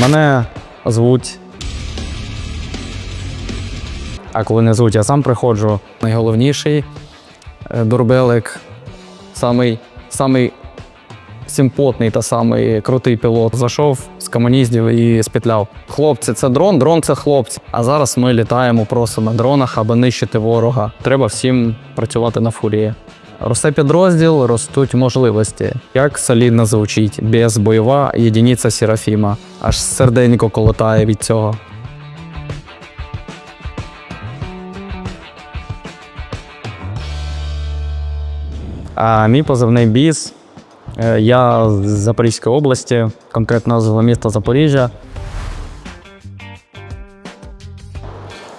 Мене звуть. А коли не звуть, я сам приходжу. Найголовніший е, дурбелик, самий, самий симпотний та самий крутий пілот. Зайшов з комуністів і спітляв. Хлопці, це дрон, дрон це хлопці. А зараз ми літаємо просто на дронах, аби нищити ворога. Треба всім працювати на фурії. Росте підрозділ, ростуть можливості. Як солідно звучить, без бойова єдиниця Серафіма. Аж серденько колотає від цього. А мій позивний біс. Е, Я з Запорізької області, конкретно з міста Запоріжжя.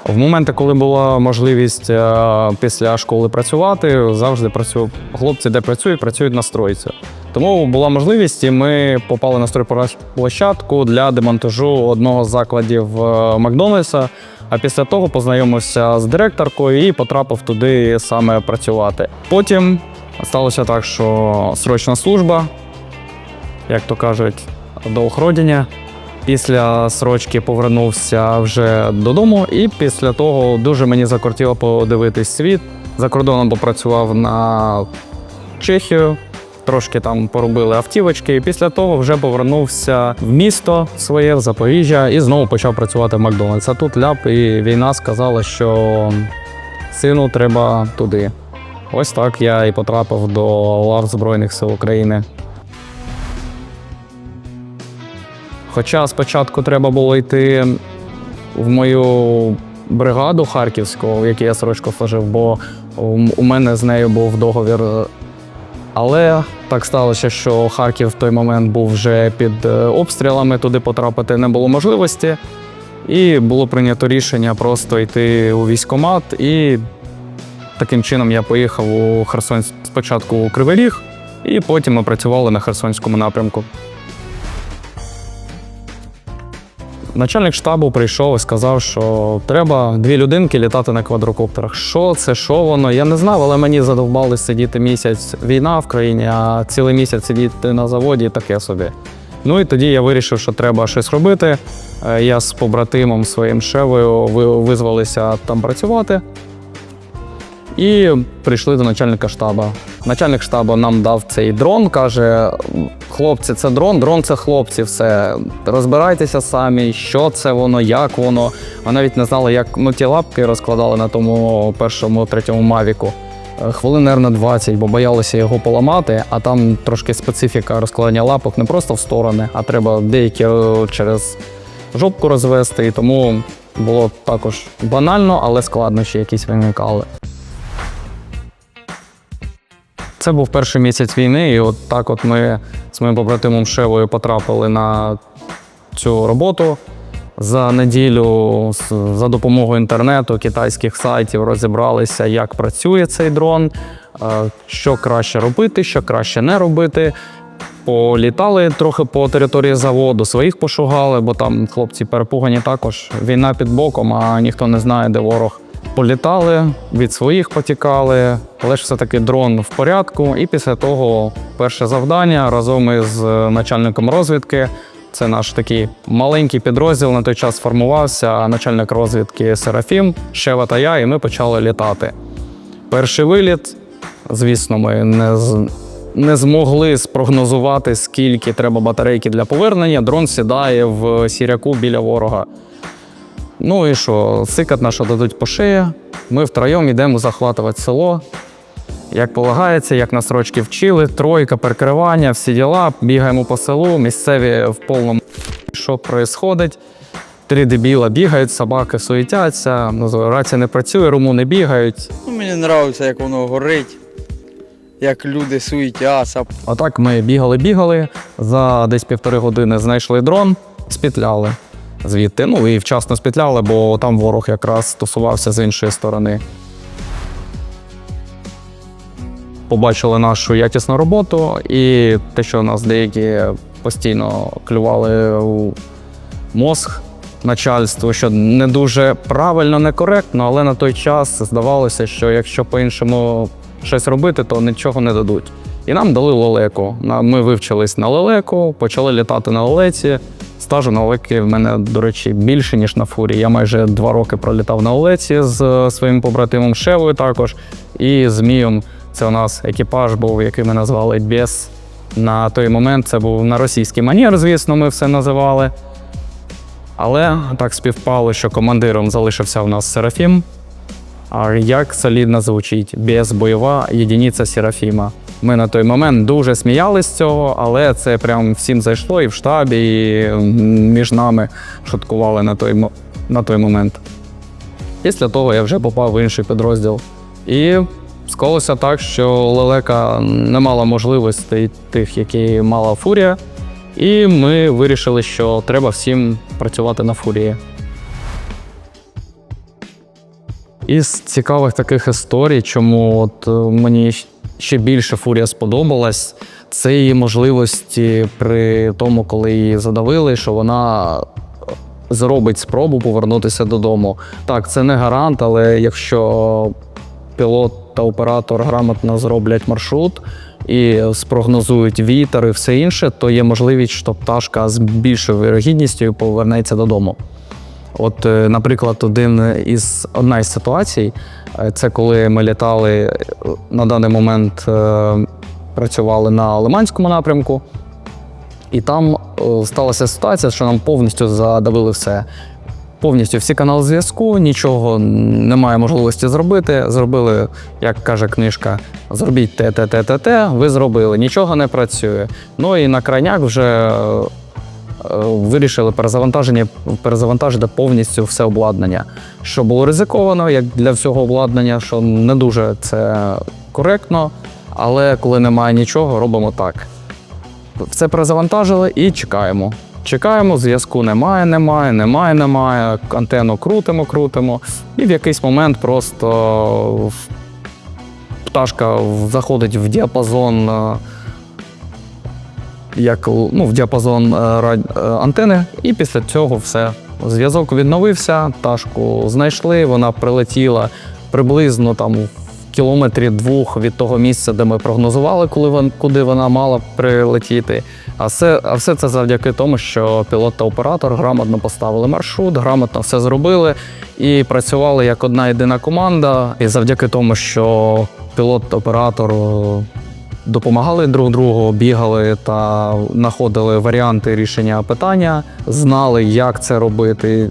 В моменти, коли була можливість е, після школи працювати, завжди працюю. Хлопці, де працюють, працюють на стройці. Тому була можливість, і ми попали на стройплощадку для демонтажу одного з закладів е, Макдональдса. А після того познайомився з директоркою і потрапив туди саме працювати. Потім сталося так, що срочна служба, як то кажуть, до охородення. Після срочки повернувся вже додому, і після того дуже мені закортіло подивитись світ. За кордоном попрацював на Чехію, трошки там поробили автівочки. І після того вже повернувся в місто своє, в Запоріжжя, і знову почав працювати в Макдональдс. А тут ляп, і війна сказала, що сину треба туди. Ось так я і потрапив до лав Збройних сил України. Хоча спочатку треба було йти в мою бригаду харківську, в якій я срочку служив, бо у мене з нею був договір. Але так сталося, що Харків в той момент був вже під е, обстрілами, туди потрапити не було можливості. І було прийнято рішення просто йти у військкомат. І таким чином я поїхав у Херсон спочатку у Кривий Ріг, і потім ми працювали на Херсонському напрямку. Начальник штабу прийшов і сказав, що треба дві людинки літати на квадрокоптерах. Що це, що воно? Я не знав, але мені задовбали сидіти місяць війна в країні, а цілий місяць сидіти на заводі таке собі. Ну і тоді я вирішив, що треба щось робити. Е, Я з побратимом своїм шевою визвалися там працювати. І прийшли до начальника штабу. Начальник штабу нам дав цей дрон, каже: хлопці, це дрон, дрон це хлопці, все. Розбирайтеся самі, що це воно, як воно. Ми навіть не знали, як ну, ті лапки розкладали на тому першому, третьому мавіку. Е, Хвилин, наверно, 20, бо боялися його поламати, а там трошки специфіка розкладання лапок не просто в сторони, а треба деякі е, через жопку розвести. І тому було також банально, але складнощі якісь виникали. Це був перший місяць війни, і от так от ми з моїм побратимом Шевою потрапили на цю роботу. За неділю за допомогою інтернету, китайських сайтів розібралися, як працює цей дрон, е, що краще робити, що краще не робити. Політали трохи по території заводу, своїх пошугали, бо там хлопці перепугані також. Війна під боком, а ніхто не знає, де ворог. Політали, від своїх потікали, але ж все-таки дрон в порядку. І після того перше завдання разом із е, начальником розвідки. Це наш такий маленький підрозділ на той час формувався. Начальник розвідки Серафім, Шева та я, і ми почали літати. Перший виліт, звісно, ми не, не змогли спрогнозувати, скільки треба батарейки для повернення. Дрон сідає в сіряку біля ворога. Ну і що, сикат наша дадуть по шиї. Ми втроєм йдемо захватувати село. Як полагається, як нас рочки вчили, тройка, перекривання, всі діла, бігаємо по селу, місцеві в повному що відбувається. Три дебіла бігають, собаки суетяться, ну, рація не працює, румуни бігають. Ну, мені подобається, як воно горить, як люди суетяться. Отак ми бігали-бігали, за десь півтори години знайшли дрон, спітляли звідти. Ну і вчасно спітляли, бо там ворог якраз тусувався з іншої сторони. Побачили нашу якісну роботу, і те, що нас деякі постійно клювали у мозг начальству, що не дуже правильно, некоректно, але на той час здавалося, що якщо по-іншому щось робити, то нічого не дадуть. І нам дали лелеку. Ми вивчились на лелеку, почали літати на лелеці. Стажу на лелеки в мене, до речі, більше, ніж на фурі. Я майже два роки пролітав на лелеці з е, своїм побратимом Шевою також. І з Мієм. Це у нас екіпаж був, який ми назвали Бес. На той момент це був на російський манір, звісно, ми все називали. Але так співпало, що командиром залишився у нас Серафім. А як солідно звучить без бойова єдиниця Серафіма. Ми на той момент дуже сміялись з цього, але це прям всім зайшло і в штабі, і між нами шуткували на той, на той момент. Після того я вже попав в інший підрозділ. І склалося так, що лелека не мала можливостей тих, які мала фурія. І ми вирішили, що треба всім працювати на фурії. Із цікавих таких історій, чому от е, мені ще більше фурія сподобалась, це її можливості при тому, коли її задавили, що вона зробить спробу повернутися додому. Так, це не гарант, але якщо пілот та оператор грамотно зроблять маршрут і спрогнозують вітер і все інше, то є можливість, що пташка з більшою вирогідністю повернеться додому. От, е, наприклад, один із одна із ситуацій е, це коли ми літали е, на даний момент, працювали на Лиманському напрямку, і там сталася ситуація, що нам повністю задавили все. Повністю всі канали зв'язку, нічого немає можливості зробити. Зробили, як каже книжка, зробіть те, те, те, те, те. Ви зробили, нічого не працює. Ну і на крайняк вже вирішили перезавантаження, перезавантажити повністю все обладнання. Що було ризиковано, як для всього обладнання, що не дуже це коректно. Але коли немає нічого, робимо так. Все перезавантажили і чекаємо. Чекаємо, зв'язку немає, немає, немає, немає. Антенну крутимо, крутимо. І в якийсь момент просто пташка заходить в діапазон. Як ну, в діапазон е, е, антени, і після цього все. Зв'язок відновився, пташку знайшли, вона прилетіла приблизно там в кілометрі двох від того місця, де ми прогнозували, коли куди вона мала прилетіти. А все, а все це завдяки тому, що пілот та оператор грамотно поставили маршрут, грамотно все зробили і працювали як одна єдина команда. І завдяки тому, що пілот та оператор е, допомагали друг другу, бігали та знаходили варіанти рішення питання, знали, як це робити.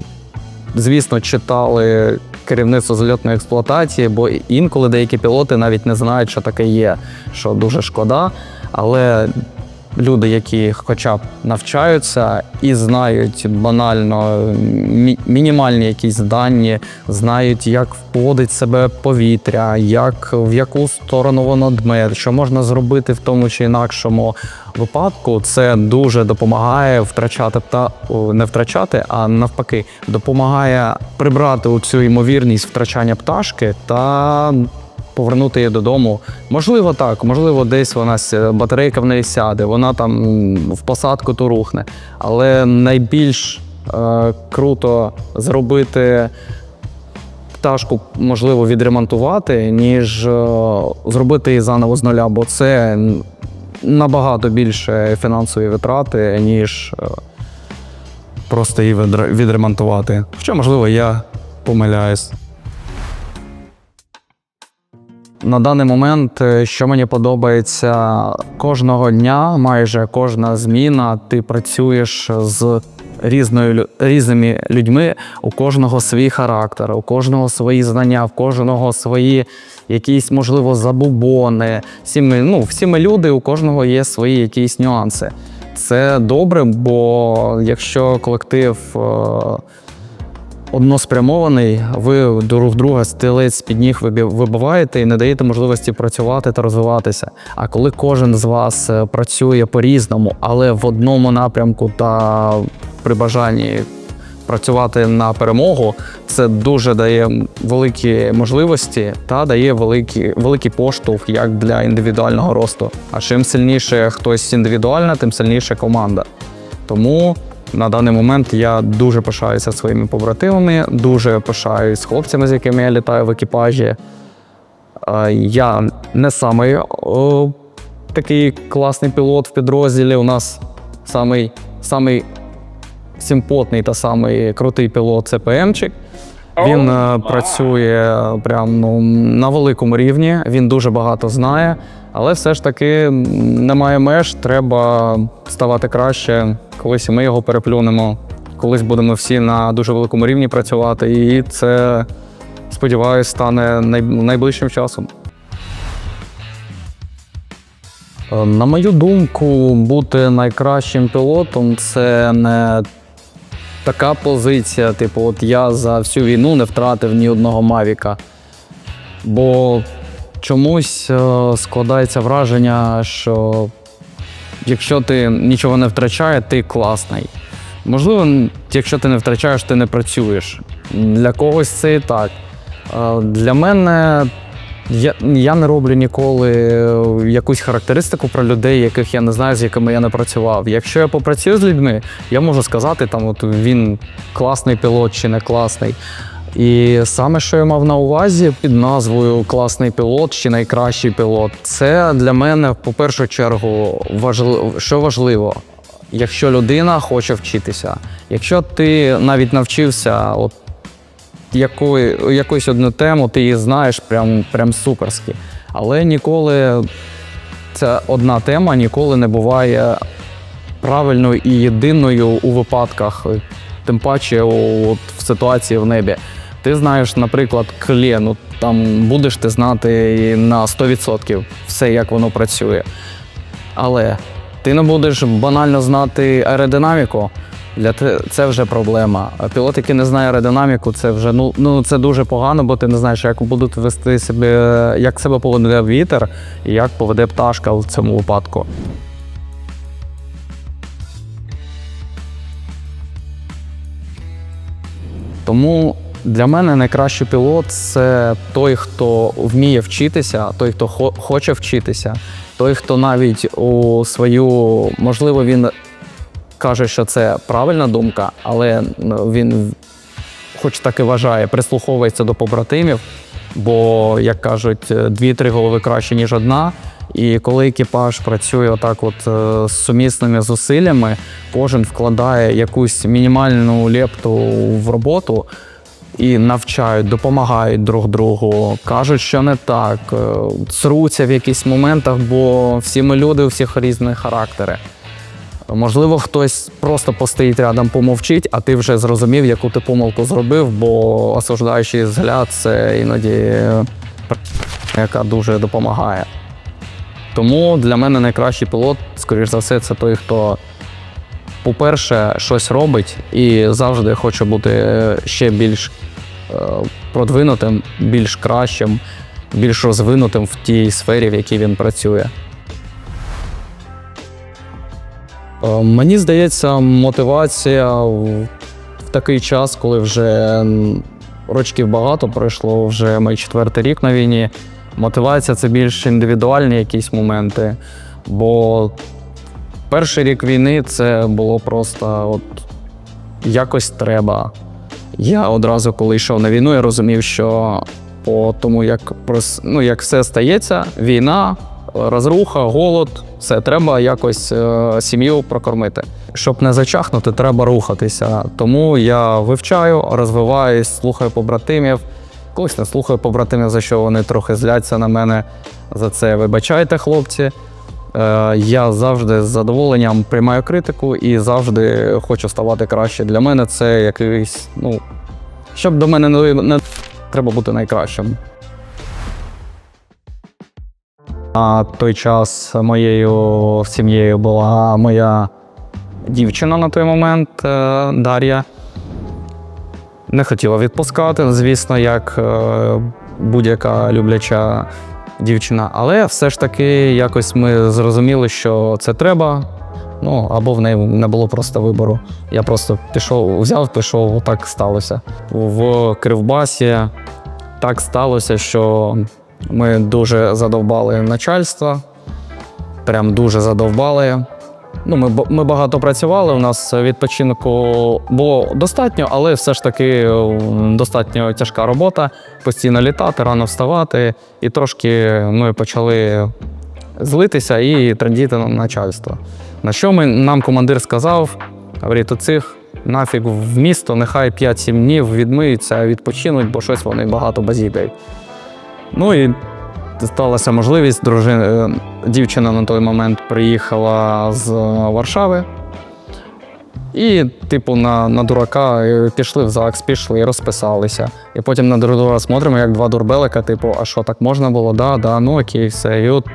Звісно, читали керівництво зльотної експлуатації, бо інколи деякі пілоти навіть не знають, що таке є, що дуже шкода. Але люди, які хоча б навчаються і знають банально мі- мінімальні якісь дані, знають, як вводить себе повітря, як в яку сторону воно дме, що можна зробити в тому чи інакшому випадку. Це дуже допомагає втрачати пта о, не втрачати, а навпаки, допомагає прибрати цю ймовірність втрачання пташки та повернути її додому. Можливо, так, можливо, десь вона батарейка в неї сяде, вона там в посадку то рухне. Але найбільш е, круто зробити пташку, можливо, відремонтувати, ніж е, зробити її заново з нуля, бо це набагато більше фінансові витрати, ніж е, просто її відремонтувати. Хоча, можливо, я помиляюсь. На даний момент, е, що мені подобається, кожного дня, майже кожна зміна, ти працюєш з різною різними людьми, у кожного свій характер, у кожного свої знання, в кожного свої якісь, можливо, забубони. Всі ми, ну, всі ми люди, у кожного є свої якісь нюанси. Це добре, бо якщо колектив. Односпрямований, ви друг друга стілець під ніг вибиваєте і не даєте можливості працювати та розвиватися. А коли кожен з вас е, працює по-різному, але в одному напрямку та при бажанні працювати на перемогу, це дуже дає великі можливості та дає великий, великий поштовх як для індивідуального росту. А чим сильніше хтось індивідуально, тим сильніше команда. Тому на даний момент я дуже пишаюся своїми побратимами, дуже пишаюсь хлопцями, з якими я літаю в екіпажі. Е, Я не самий о, такий класний пілот в підрозділі. У нас самий, самий симпотний та самий крутий пілот це ПМчик. Він е, працює прям ну, на великому рівні, він дуже багато знає, але все ж таки немає меж, треба ставати краще. Колись ми його переплюнемо, колись будемо всі на дуже великому рівні працювати, і це, сподіваюся, стане найближчим часом. Е, На мою думку, бути найкращим пілотом це не така позиція, типу, от я за всю війну не втратив ні одного Мавіка. Бо чомусь е, складається враження, що якщо ти нічого не втрачаєш, ти класний. Можливо, якщо ти не втрачаєш, ти не працюєш. Для когось це і так. Для мене я, я не роблю ніколи е, якусь характеристику про людей, яких я не знаю, з якими я не працював. Якщо я попрацюю з людьми, я можу сказати, там, от він класний пілот чи не класний. І саме, що я мав на увазі під назвою класний пілот чи найкращий пілот, це для мене, по першу чергу, важливо, що важливо, якщо людина хоче вчитися. Якщо ти навіть навчився от якої, якусь одну тему, ти її знаєш прям, прям суперськи. Але ніколи ця одна тема ніколи не буває правильною і єдиною у випадках, тим паче у, от, в ситуації в небі. Ти знаєш, наприклад, клє, ну там будеш ти знати на 100% все, як воно працює. Але ти не будеш банально знати аеродинаміку. Для те це вже проблема. Пілот, який не знає аеродинаміку, це вже ну, ну це дуже погано, бо ти не знаєш, як будуть вести себе, як себе поведе вітер і як поведе пташка в цьому випадку. Тому для мене найкращий пілот це той, хто вміє вчитися, той, хто хо- хоче вчитися, той, хто навіть у свою, можливо, він каже, що це правильна думка, але він, хоч так і вважає, прислуховується до побратимів, бо, як кажуть, дві-три голови краще, ніж одна. І коли екіпаж працює отак, от е, з сумісними зусиллями, кожен вкладає якусь мінімальну лепту в роботу і навчають, допомагають друг другу, кажуть, що не так, е, цруться в якихось моментах, бо всі ми люди, у всіх різні характери. Можливо, хтось просто постоїть рядом, помовчить, а ти вже зрозумів, яку ти помилку зробив, бо осуждаючий взгляд це іноді яка дуже допомагає. Тому для мене найкращий пілот, скоріш за все, це той, хто, по-перше, щось робить і завжди хоче бути ще більш продвинутим, більш кращим, більш розвинутим в тій сфері, в якій він працює. Е, Мені здається, мотивація в такий час, коли вже рочків багато пройшло, вже мій четвертий рік на війні. Мотивація це більш індивідуальні якісь моменти. Бо перший рік війни це було просто от якось треба. Я одразу, коли йшов на війну, я розумів, що по тому, як, ну, як все стається, війна, розруха, голод, все, треба якось е, сім'ю прокормити. Щоб не зачахнути, треба рухатися. Тому я вивчаю, розвиваюсь, слухаю побратимів. Колись не слухаю побратимів, за що вони трохи зляться на мене за це. Вибачайте, хлопці. Е, Я завжди з задоволенням приймаю критику і завжди хочу ставати краще. Для мене це якийсь, ну, щоб до мене не, не треба бути найкращим. На той час моєю сім'єю була моя дівчина на той момент е, Дар'я. Не хотіла відпускати, звісно, як е, будь-яка любляча дівчина. Але все ж таки якось ми зрозуміли, що це треба. Ну, або в неї не було просто вибору. Я просто пішов, взяв, пішов, так сталося. В Кривбасі так сталося, що ми дуже задовбали начальство. Прям дуже задовбали. Ну, ми, ми багато працювали, у нас відпочинку було достатньо, але все ж таки е, достатньо тяжка робота. Постійно літати, рано вставати. І трошки ми почали злитися і трендіти на начальство. На що ми, нам командир сказав: говорить, оцих нафіг в місто, нехай 5-7 днів відмиються, відпочинуть, бо щось вони багато базікають. Ну і сталася можливість. Дружина, е, дівчина на той момент приїхала з е, Варшави. І, типу, на, на дурака е, пішли в ЗАГС, пішли і розписалися. І потім на друг друга смотримо, як два дурбелика, типу, а що так можна було? Да, да, ну окей, все. І от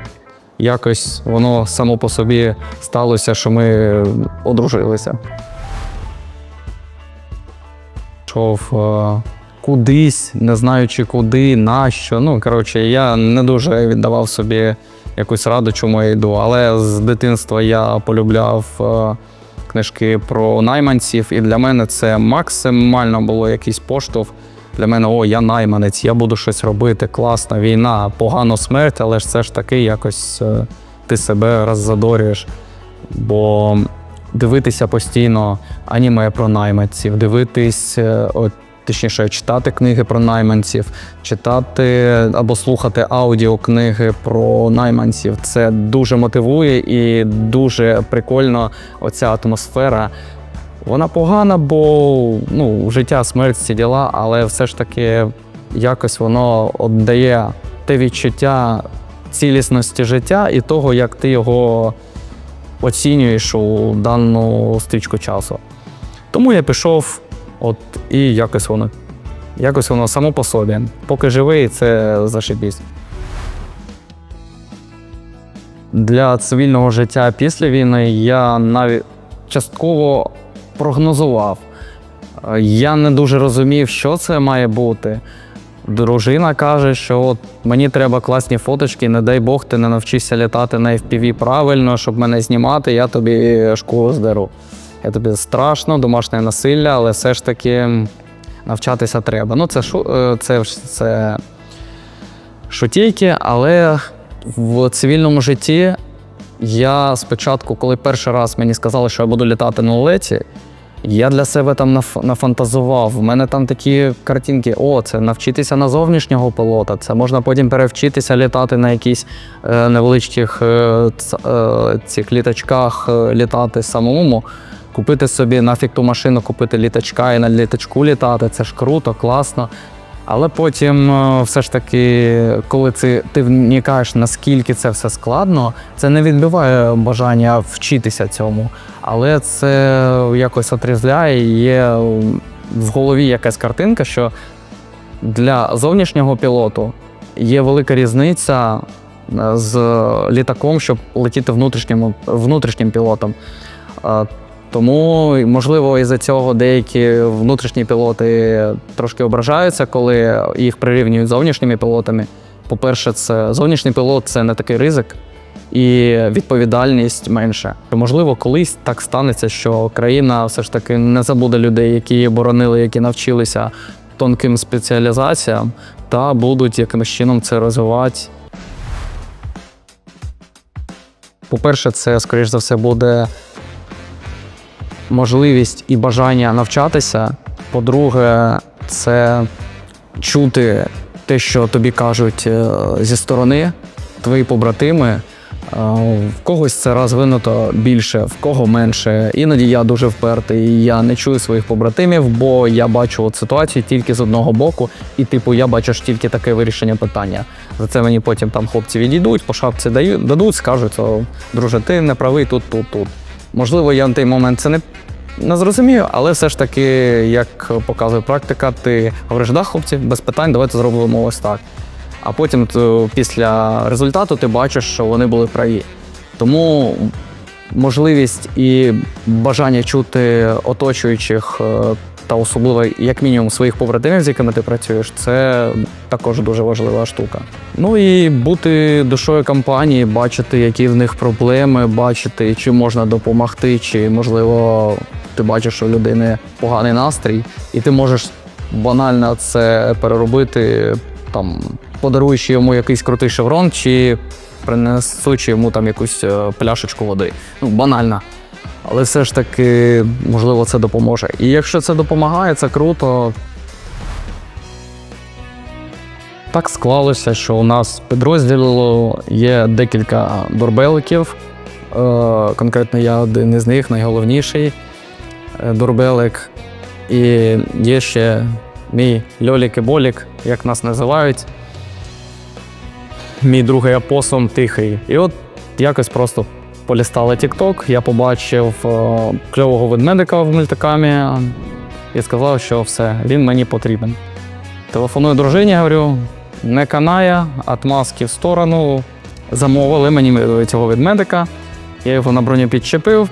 якось воно само по собі сталося, що ми одружилися. Йшов е, кудись, не знаючи куди, нащо. Ну, коротше, я не дуже віддавав собі якусь раду, чому я йду. Але з дитинства я полюбляв е, книжки про найманців, і для мене це максимально було якийсь поштовх. Для мене, о, я найманець, я буду щось робити, класна війна, погано смерть, але ж це ж таки якось е, ти себе роззадорюєш. Бо дивитися постійно аніме про найманців, дивитись, е, от, точніше, читати книги про найманців, читати або слухати аудіокниги про найманців. Це дуже мотивує і дуже прикольно оця атмосфера. Вона погана, бо ну, життя, смерть, ці діла, але все ж таки якось воно віддає те відчуття цілісності життя і того, як ти його оцінюєш у дану стрічку часу. Тому я пішов, от і якось воно. Якось воно само по собі. Поки живий, це зашибісь. Для цивільного життя після війни я навіть частково прогнозував. Я не дуже розумів, що це має бути. Дружина каже, що от мені треба класні фоточки, не дай Бог, ти не навчишся літати на FPV правильно, щоб мене знімати, я тобі шкуру здеру. Я тобі страшно, домашнє насилля, але все ж таки навчатися треба. Ну, це, шу- е, це, це шутійки, але в цивільному житті я спочатку, коли перший раз мені сказали, що я буду літати на леті, я для себе там наф- нафантазував. У мене там такі картинки: о, це навчитися на зовнішнього пілота. Це можна потім перевчитися літати на якісь е, невеличких е, е, цих літачках, е, літати самому. Купити собі нафіг ту машину, купити літачка і на літачку літати. Це ж круто, класно. Але потім, е, все ж таки, коли ти, ти вникаєш, наскільки це все складно, це не відбиває бажання вчитися цьому. Але це якось отрізляє, і є в голові якась картинка, що для зовнішнього пілоту є велика різниця е, з літаком, щоб летіти внутрішнім, внутрішнім пілотом. Тому, можливо, із-за цього деякі внутрішні пілоти трошки ображаються, коли їх прирівнюють з зовнішніми пілотами. По-перше, це зовнішній пілот це не такий ризик, і відповідальність менше. Можливо, колись так станеться, що країна все ж таки не забуде людей, які боронили, які навчилися тонким спеціалізаціям, та будуть якимось чином це розвивати. По-перше, це, скоріш за все, буде можливість і бажання навчатися. По-друге, це чути те, що тобі кажуть е, зі сторони, твої побратими. Е, В когось це розвинуто більше, в кого менше. Іноді я дуже впертий, я не чую своїх побратимів, бо я бачу от ситуацію тільки з одного боку, і типу я бачу ж тільки таке вирішення питання. За це мені потім там хлопці відійдуть, по шапці дають, дадуть, скажуть, «О, друже, ти не правий тут, тут, тут. Можливо, я на той момент це не, не зрозумію, але все ж таки, як показує практика, ти говориш, да, хлопці, без питань, давайте зробимо ось так. А потім то, після результату ти бачиш, що вони були праві. Тому можливість і бажання чути оточуючих е, та особливо, як мінімум, своїх побратимів, з якими ти працюєш, це також дуже важлива штука. Ну і бути душою компанії, бачити, які в них проблеми, бачити, чи можна допомогти, чи можливо ти бачиш, у людини поганий настрій, і ти можеш банально це переробити, там, подаруючи йому якийсь крутий шеврон, чи принесучи йому там якусь е, пляшечку води. Ну, банально. Але все ж таки, можливо, це допоможе. І якщо це допомагає, це круто. Так склалося, що у нас в підрозділу є декілька дурбеликів. Е, Конкретно я один із них, найголовніший е, дурбелик. І є ще мій Льолік і Болік, як нас називають. Мій другий апосом тихий. І от якось просто полістали TikTok, я побачив е, кльового ведмедика в мультикамі і сказав, що все, він мені потрібен. Телефоную дружині, говорю, не канає, отмазки в сторону. Замовили мені цього ведмедика. Я його на броню підчепив.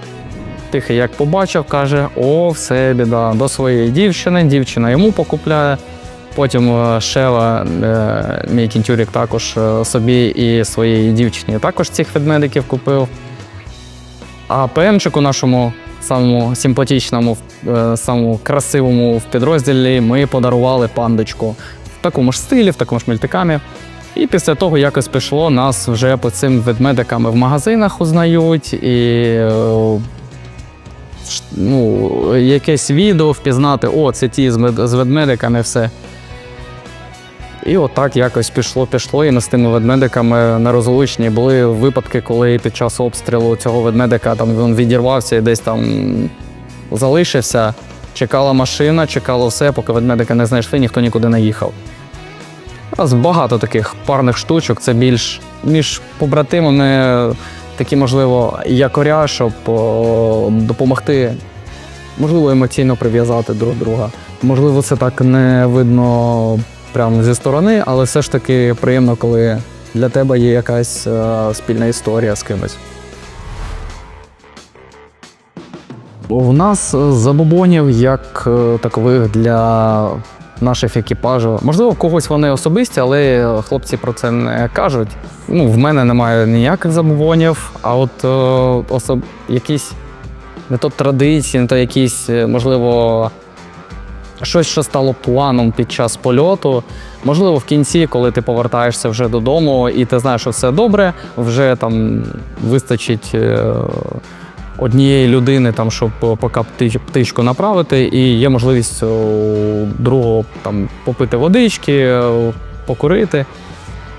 Тихий як побачив, каже: о, все, біда. До своєї дівчини, дівчина йому покупляє. Потім Шева, е, мій кінтюрік, також е, собі і своїй дівчині також цих ведмедиків купив. А ПМчику нашому самому симпатичному, е, самому красивому в підрозділі ми подарували пандочку в такому ж стилі, в такому ж мультикамі. І після того якось пішло, нас вже по цим ведмедикам в магазинах узнають, і е, ну, якесь відео впізнати, о, це ті з ведмедиками, все. І отак якось пішло, пішло, і з тими ведмедиками нерозлучні. Були випадки, коли під час обстрілу цього ведмедика там він відірвався і десь там залишився. Чекала машина, чекало все, поки ведмедика не знайшли, ніхто нікуди не їхав. Нас багато таких парних штучок, це більш між побратимами такі, можливо, якоря, щоб о, допомогти, можливо, емоційно прив'язати друг друга. Можливо, це так не видно прямо зі сторони, але все ж таки приємно, коли для тебе є якась е, спільна історія з кимось. У нас е, забобонів як е, такових для наших екіпажів. Можливо, в когось вони особисті, але хлопці про це не кажуть. Ну, в мене немає ніяких забобонів, а от особ... якісь не то традиції, не то якісь, можливо, щось, що стало планом під час польоту. Можливо, в кінці, коли ти повертаєшся вже додому, і ти знаєш, що все добре, вже там вистачить. е, Однієї людини, там, щоб поки пти- птичку направити, і є можливість у другого там, попити водички, е, покурити.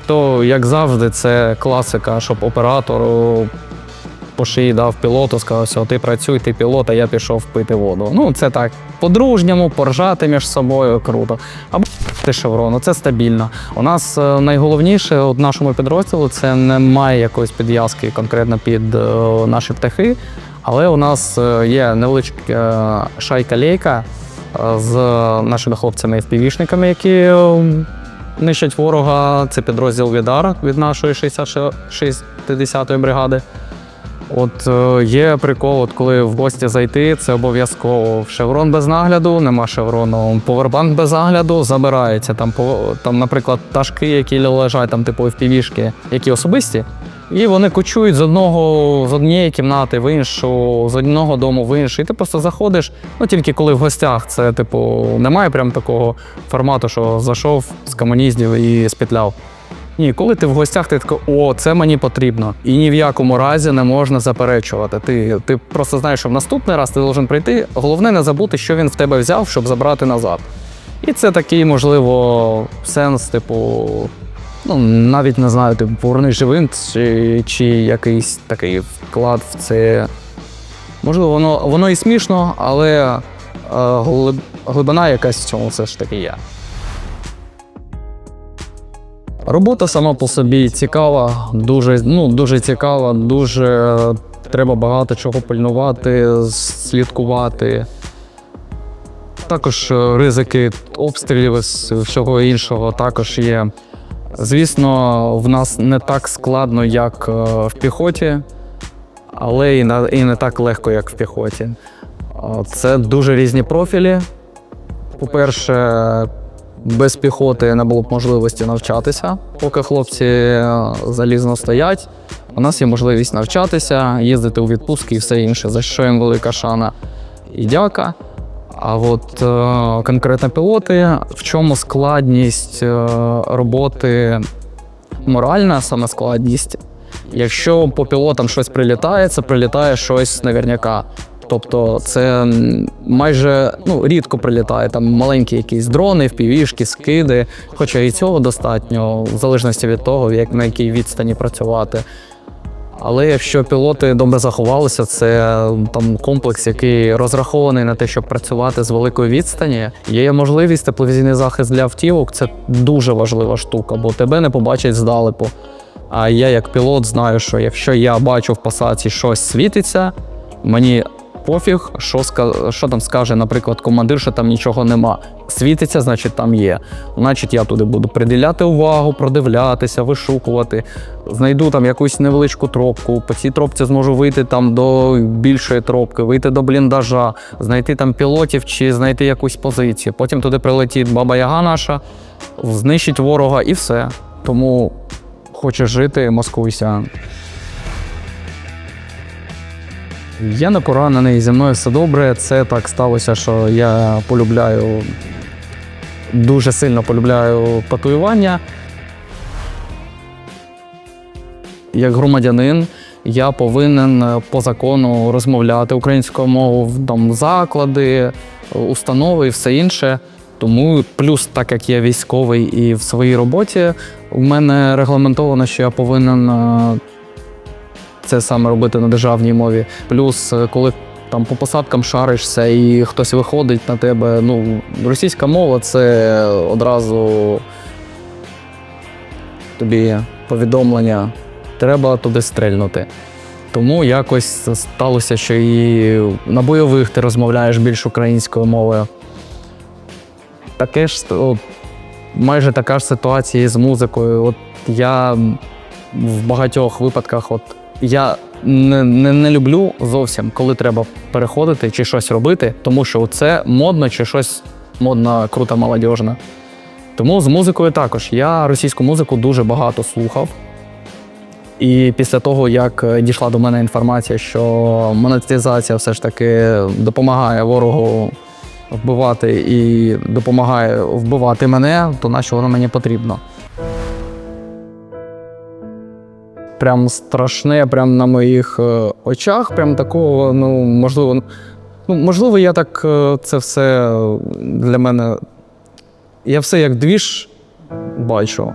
То, як завжди, це класика, щоб оператор е, по шиї дав пілоту, сказав, все, ти працюй, ти пілот, а я пішов пити воду. Ну, це так, по-дружньому, поржати між собою круто. Або ти шеврону, це стабільно. У нас е, найголовніше у нашому підрозділу це немає якоїсь підв'язки конкретно під е, наші птахи. Але у нас е, є невеличка шайка-лейка з нашими хлопцями FPV-шниками, які нищать ворога. Це підрозділ Відар від нашої 60-ї бригади. От е, є прикол, от коли в гості зайти, це обов'язково шеврон без нагляду, нема шеврону, повербанк без нагляду, забирається. Там, по- там, наприклад, пташки, які лежать, там, типу FPV-шки, які особисті, і вони кочують з одного з однієї кімнати в іншу, з одного дому в інший. І ти просто заходиш. Ну тільки коли в гостях це, типу, немає прям такого формату, що зайшов з комуністів і спітляв. Ні, коли ти в гостях, ти такий, о, це мені потрібно. І ні в якому разі не можна заперечувати. Ти, ти просто знаєш, що в наступний раз ти должен прийти. Головне не забути, що він в тебе взяв, щоб забрати назад. І це такий, можливо, сенс, типу, ну, навіть не знаю, типу, повернись живим, чи, чи якийсь такий вклад в це. Можливо, воно, воно і смішно, але е, глиб, глибина якась в цьому все ж таки є. Робота сама по собі цікава, дуже, ну, дуже цікава, дуже е, треба багато чого пильнувати, слідкувати. Також е, ризики обстрілів всього іншого також є. Звісно, в нас не так складно, як е, в піхоті, але і, не так легко, як в піхоті. Це дуже різні профілі. По-перше, без піхоти не було б можливості навчатися, поки хлопці е, залізно стоять. У нас є можливість навчатися, їздити у відпустки і все інше, за що їм велика шана і дяка. А от е, конкретно пілоти, в чому складність е, роботи, моральна саме складність. Якщо по пілотам щось прилітає, це прилітає щось наверняка. Тобто це майже ну, рідко прилітає там маленькі якісь дрони, впівішки, скиди. Хоча і цього достатньо, в залежності від того, як на якій відстані працювати. Але якщо пілоти добре заховалися, це там комплекс, який розрахований на те, щоб працювати з великої відстані. Є можливість тепловізійний захист для автівок. Це дуже важлива штука, бо тебе не побачать здалеку. А я, як пілот, знаю, що якщо я бачу в посадці щось світиться, мені пофіг, що, що там скаже, наприклад, командир, що там нічого нема. Світиться, значить там є. Значить, я туди буду приділяти увагу, продивлятися, вишукувати. Знайду там якусь невеличку тропку. По цій тропці зможу вийти там до більшої тропки, вийти до бліндажа, знайти там пілотів чи знайти якусь позицію. Потім туди прилетить баба Яга наша, знищить ворога і все. Тому хочеш жити, маскуйся. Я не поранений, зі мною все добре. Це так сталося, що я полюбляю, дуже сильно полюбляю татуювання. Як громадянин, я повинен по закону розмовляти українською мовою в там, заклади, установи і все інше. Тому плюс, так як я військовий і в своїй роботі, у мене регламентовано, що я повинен е, це саме робити на державній мові. Плюс, е, коли там по посадкам шаришся і хтось виходить на тебе, ну, російська мова це одразу тобі повідомлення, треба туди стрельнути. Тому якось сталося, що і на бойових ти розмовляєш більш українською мовою. Таке ж от, майже така ж ситуація з музикою. От я в багатьох випадках, от я не, не, не люблю зовсім, коли треба переходити чи щось робити, тому що це модно чи щось модно, круто, молодіжне. Тому з музикою також. Я російську музику дуже багато слухав. І після того, як е, дійшла до мене інформація, що монетизація все ж таки допомагає ворогу вбивати і допомагає вбивати мене, то на що воно мені потрібно? Прям страшне, прям на моїх е, очах, прям такого, ну, можливо, ну, можливо, я так е, це все для мене. Я все як двіж бачу.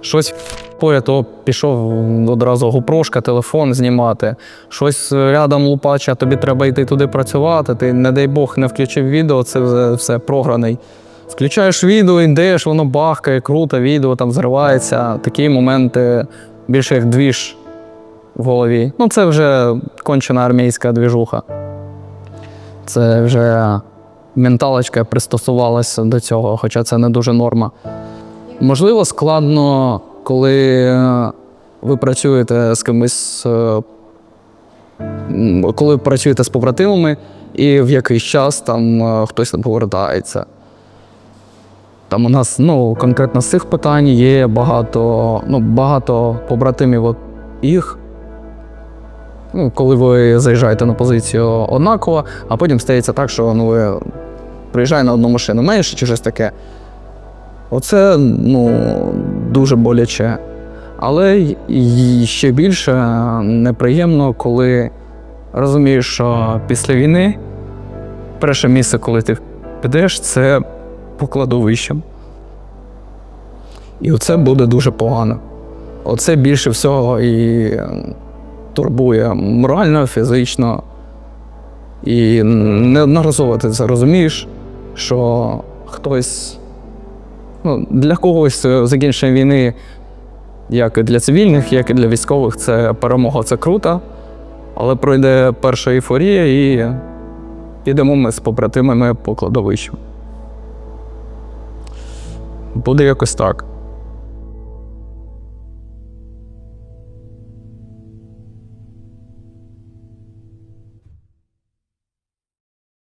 Щось поряд, то пішов одразу гупрошка, телефон знімати. Щось рядом лупаче, а тобі треба йти туди працювати. Ти, не дай Бог, не включив відео, це все, програний. Включаєш відео, йдеш, воно бахкає, круто, відео там зривається. Такі моменти більше як двіж в голові. Ну, це вже кончена армійська двіжуха. Це вже менталочка пристосувалася до цього, хоча це не дуже норма. Можливо, складно, коли е, ви працюєте з кимось, е, коли працюєте з побратимами, і в якийсь час там е, хтось не повертається. Там у нас ну, конкретно з цих питань є багато, ну, багато побратимів от їх. Ну, коли ви заїжджаєте на позицію однаково, а потім стається так, що ну, ви приїжджаєте на одну машину менше чи щось таке. Оце ну, дуже боляче. Але ще більше неприємно, коли розумієш, що після війни перше місце, коли ти підеш, це по кладовищам. І оце буде дуже погано. Оце більше всього і турбує морально, фізично. І неодноразово ти це розумієш, що хтось ну, для когось е, закінчення війни, як і для цивільних, як і для військових, це перемога, це круто. Але пройде перша ейфорія і підемо ми з побратимами по кладовищу. Буде якось так.